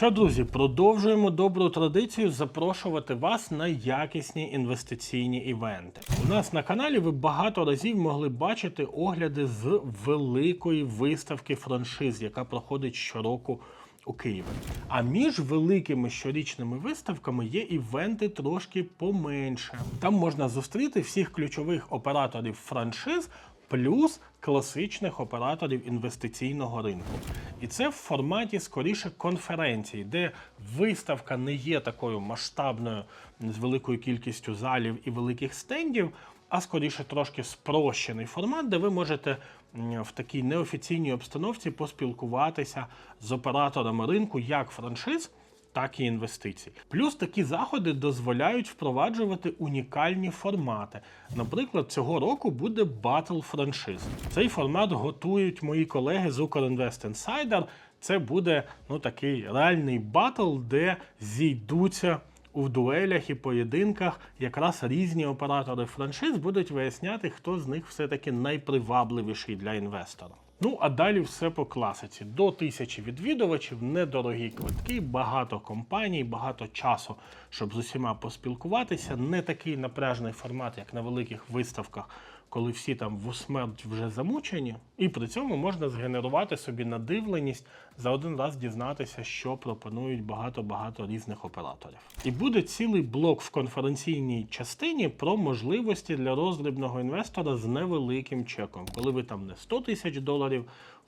Що, друзі, продовжуємо добру традицію запрошувати вас на якісні інвестиційні івенти. У нас на каналі ви багато разів могли бачити огляди з великої виставки франшиз, яка проходить щороку у Києві. А між великими щорічними виставками є івенти трошки поменше. Там можна зустріти всіх ключових операторів франшиз. Плюс класичних операторів інвестиційного ринку. І це в форматі скоріше конференції, де виставка не є такою масштабною з великою кількістю залів і великих стендів, а скоріше трошки спрощений формат, де ви можете в такій неофіційній обстановці поспілкуватися з операторами ринку як франшиз, так і інвестицій. Плюс такі заходи дозволяють впроваджувати унікальні формати. Наприклад, цього року буде батл франшиз. Цей формат готують мої колеги з Ukrinvest Insider. Це буде ну такий реальний батл, де зійдуться у дуелях і поєдинках якраз різні оператори франшиз будуть виясняти, хто з них все-таки найпривабливіший для інвестора. Ну а далі все по класиці. До тисячі відвідувачів, недорогі квитки, багато компаній, багато часу, щоб з усіма поспілкуватися. Не такий напряжний формат, як на великих виставках, коли всі там в усмерть вже замучені. І при цьому можна згенерувати собі надивленість за один раз дізнатися, що пропонують багато-багато різних операторів. І буде цілий блок в конференційній частині про можливості для роздрібного інвестора з невеликим чеком, коли ви там не 100 тисяч доларів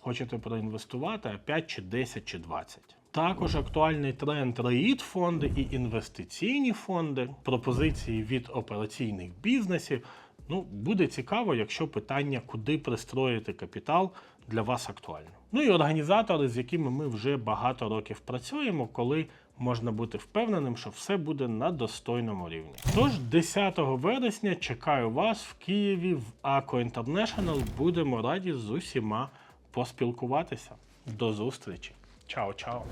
хочете проінвестувати, а 5 чи 10 чи 20. Також актуальний тренд реїд фонди і інвестиційні фонди, пропозиції від операційних бізнесів. Ну, буде цікаво, якщо питання, куди пристроїти капітал, для вас актуально. Ну і організатори, з якими ми вже багато років працюємо, коли можна бути впевненим, що все буде на достойному рівні. Тож 10 вересня чекаю вас в Києві в АКО International. Будемо раді з усіма поспілкуватися. До зустрічі. Чао, чао.